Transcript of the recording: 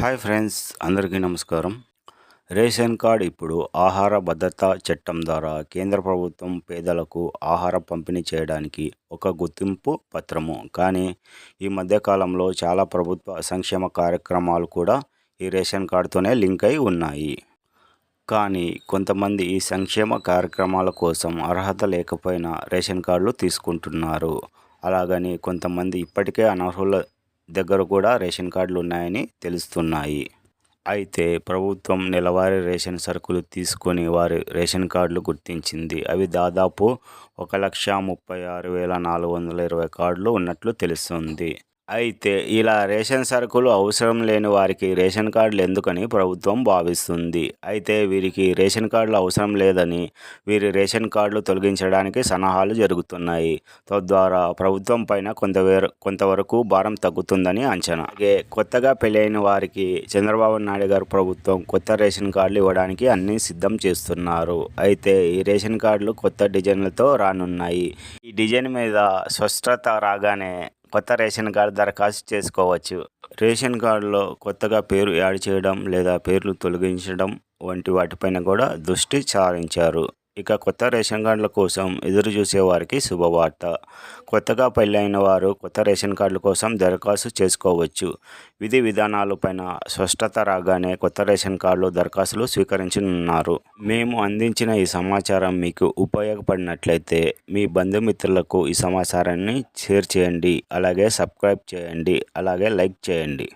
Hi friends అందరికీ నమస్కారం. Ration card ఇప్పుడు ఆహార భద్రత చట్టం ద్వారా కేంద్ర ప్రభుత్వం పేదలకు ఆహార పంపిణీ చేయడానికి ఒక గుర్తింపు పత్రము. కానీ ఈ మధ్యకాలంలో చాలా ప్రభుత్వ సంక్షేమ కార్యక్రమాలు కూడా ఈ రేషన్ కార్డుతోనే లింక్ అయి ఉన్నాయి. కానీ కొంతమంది ఈ సంక్షేమ కార్యక్రమాల కోసం అర్హత లేకపోయినా రేషన్ కార్డులు తీసుకుంటున్నారు. అలాగని కొంతమంది ఇప్పటికే అనర్హుల దగ్గర కూడా రేషన్ కార్డులు ఉన్నాయని తెలుస్తున్నాయి. అయితే ప్రభుత్వం నెలవారీ రేషన్ సరుకులు తీసుకొని వారి రేషన్ కార్డులు గుర్తించింది. అవి దాదాపు ఒక లక్ష ముప్పై ఆరు వేల నాలుగు వందల ఇరవై కార్డులు ఉన్నట్లు తెలుస్తుంది. అయితే ఇలా రేషన్ సరుకులు అవసరం లేని వారికి రేషన్ కార్డులు ఎందుకని ప్రభుత్వం భావిస్తుంది. అయితే వీరికి రేషన్ కార్డులు అవసరం లేదని వీరి రేషన్ కార్డులు తొలగించడానికి సలహాలు జరుగుతున్నాయి. తద్వారా ప్రభుత్వం పైన కొంత కొంతవరకు భారం తగ్గుతుందని అంచనా. అలాగే కొత్తగా పెళ్ళైన వారికి చంద్రబాబు నాయుడు గారు ప్రభుత్వం కొత్త రేషన్ కార్డులు ఇవ్వడానికి అన్ని సిద్ధం చేస్తున్నారు. అయితే ఈ రేషన్ కార్డులు కొత్త డిజైన్లతో రానున్నాయి. ఈ డిజైన్ మీద స్పష్టత రాగానే కొత్త రేషన్ కార్డు దరఖాస్తు చేసుకోవచ్చు. రేషన్ కార్డులో కొత్తగా పేరు యాడ్ చేయడం లేదా పేర్లు తొలగించడం వంటి వాటిపైన కూడా దృష్టి సారించారు. ఇక కొత్త రేషన్ కార్డుల కోసం ఎదురు చూసేవారికి శుభవార్త. కొత్తగా పెళ్ళైన వారు కొత్త రేషన్ కార్డుల కోసం దరఖాస్తు చేసుకోవచ్చు. విధి విధానాలపైన స్పష్టత రాగానే కొత్త రేషన్ కార్డులు దరఖాస్తులు స్వీకరించనున్నారు. మేము అందించిన ఈ సమాచారం మీకు ఉపయోగపడినట్లయితే మీ బంధుమిత్రులకు ఈ సమాచారాన్ని షేర్ చేయండి. అలాగే సబ్స్క్రైబ్ చేయండి. అలాగే లైక్ చేయండి.